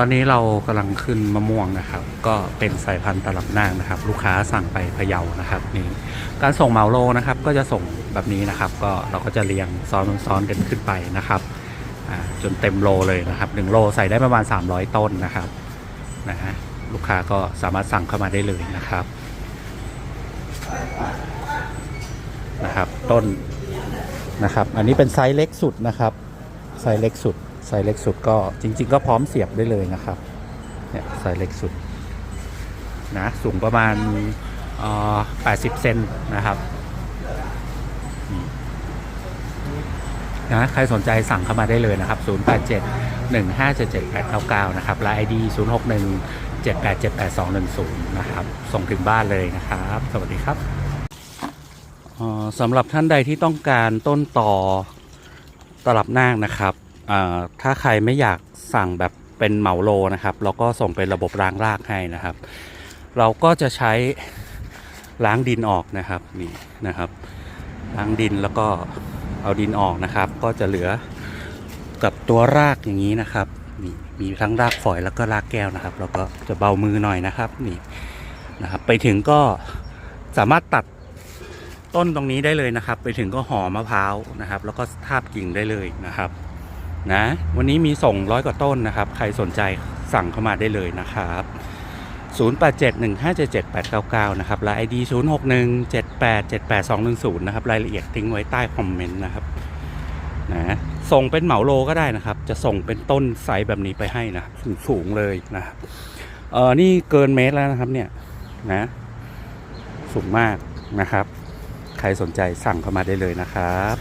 ตอนนี้เรากำลังขึ้นมะม่วงนะครับ ก็เป็นสายพันธุ์ตลับนางนะครับ ลูกค้าสั่งไปพะเยานะครับนี่การส่งเหมาโลนะครับ ก็จะส่งแบบนี้นะครับ ก็เราก็จะเรียงซ้อนซ้อนกันขึ้นไปนะครับจนเต็มโลเลยนะครับหนึ่งโลใส่ได้ประมาณ 300 ต้นนะครับนะฮะลูกค้าก็สามารถสั่งเข้ามาได้เลยนะครับนะครับ ต้นนะครับ อันนี้เป็นไซส์เล็กสุดนะครับ ไซส์เล็กสุด ไซส์เล็กสุดก็จริง ๆ ก็พร้อมเสียบได้เลยนะครับ เนี่ยไซส์เล็กสุดนะสูงประมาณอ่อ80เซนนะครับนะใครสนใจสั่งเข้ามาได้เลยนะครับ 087 1577 899 นะครับและ ID 061 7878 210 นะครับ ส่งถึงบ้านเลยนะครับ สวัสดีครับอ่อสำหรับท่านใดที่ต้องการต้นต่อตลับนางนะครับ ถ้าใครไม่อยากสั่งแบบเป็นเหมาโลนะครับเราก็ส่งเป็นระบบล้างรากให้นะครับ เราก็จะใช้ล้างดินออกนะครับนี่นะครับล้างดินแล้วก็เอาดินออกนะครับ ก็จะเหลือกับตัวรากอย่างนี้นะครับนี่มีทั้งรากฝอยแล้วก็รากแก้วนะครับแล้วก็จะเบามือหน่อยนะครับนี่นะครับ ไปถึงก็สามารถตัดต้นตรงนี้ได้เลยนะครับ ไปถึงก็ห่อมะพร้าวนะครับ แล้วก็ทาบกิ่งได้เลยนะครับ นะ วันนี้มีส่งร้อยกว่าต้นนะครับ ใครสนใจสั่งเข้ามาได้เลยนะครับ 0871577899 นะครับและ ID 0617878210 นะครับ รายละเอียดทิ้งไว้ใต้คอมเมนต์นะครับนะส่งเป็นเหมาโลก็ได้นะครับ จะส่งเป็นต้นไซส์แบบนี้ไปให้นะครับสูงเลยนะครับเออนี่เกินเมตรแล้วนะครับเนี่ยนะสูงมากนะครับ ใครสนใจสั่งเข้ามาได้เลยนะครับ